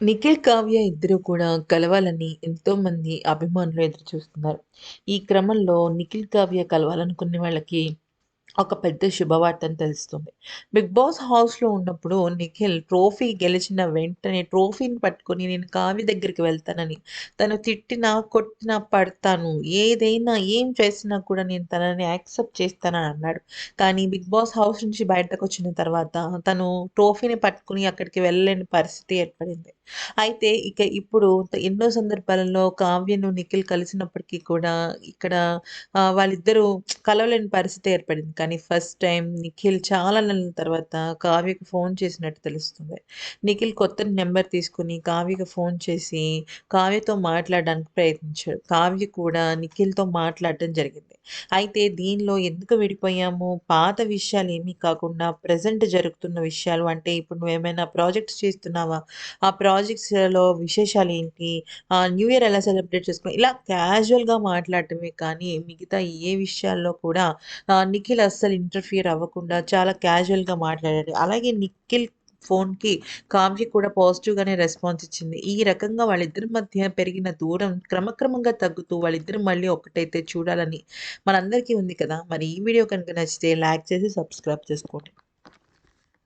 నిఖిల్, కావ్య ఇద్దరు కూడా కలవాలని ఎంతోమంది అభిమానులు ఎదురు చూస్తున్నారు. ఈ క్రమంలో నిఖిల్, కావ్య కలవాలనుకునే వాళ్ళకి ఒక పెద్ద శుభవార్త అని తెలుస్తుంది. 'బిగ్ బాస్' హౌస్‌లో ఉన్నప్పుడు నిఖిల్ ట్రోఫీ గెలిచిన వెంటనే ట్రోఫీని పట్టుకొని నేను కావ్య దగ్గరికి వెళ్తానని, తను తిట్టినా, కొట్టినా పడతాను. ఏదైనా, ఏం చేసినా కూడా నేను తనని యాక్సెప్ట్ చేస్తానని అన్నాడు. కానీ 'బిగ్ బాస్' హౌస్ నుంచి బయటకు వచ్చిన తర్వాత తను ట్రోఫీని పట్టుకుని అక్కడికి వెళ్ళలేని పరిస్థితి ఏర్పడింది. అయితే ఇక ఇప్పుడు ఎన్నో సందర్భాలలో కావ్యను, నిఖిల్ కలిసినప్పటికీ కూడా ఇక్కడ వాళ్ళిద్దరూ కలవలేని పరిస్థితి ఏర్పడింది. కానీ ఫస్ట్ టైం నిఖిల్ చాలా నెలల తర్వాత కావ్యకు ఫోన్ చేసినట్టు తెలుస్తుంది. నిఖిల్ కొత్త నెంబర్ తీసుకొని కావ్యకు ఫోన్ చేసి కావ్యతో మాట్లాడడానికి ప్రయత్నించాడు. కావ్య కూడా నిఖిల్‌తో మాట్లాడడం జరిగింది. అయితే దీనిలో ఎందుకు విడిపోయాము, పాత విషయాలు ఏమీ కాకుండా ప్రజెంట్ జరుగుతున్న విషయాలు అంటే ఇప్పుడు నువ్వేమైనా ప్రాజెక్ట్స్ చేస్తున్నావా? ఆ ప్రాజెక్ట్స్‌లో విశేషాలు ఏంటి న్యూ ఇయర్ ఎలా సెలబ్రేట్ చేసుకుని ఇలా క్యాజువల్‌గా మాట్లాడటమే కానీ మిగతా ఏ విషయాల్లో కూడా నిఖిల్ అస్సలు ఇంటర్ఫియర్ అవ్వకుండా చాలా క్యాజువల్‌గా మాట్లాడాడు. అలాగే నిఖిల్ ఫోన్‌కి కావ్య కూడా పాజిటివ్‌గానే రెస్పాన్స్ ఇచ్చింది. ఈ రకంగా వాళ్ళిద్దరి మధ్య పెరిగిన దూరం క్రమక్రమంగా తగ్గుతూ వాళ్ళిద్దరు మళ్ళీ ఒకటైతే చూడాలని మనందరికీ ఉంది కదా! మరి ఈ వీడియో కనుక నచ్చితే లైక్ చేసి సబ్స్క్రైబ్ చేసుకోండి.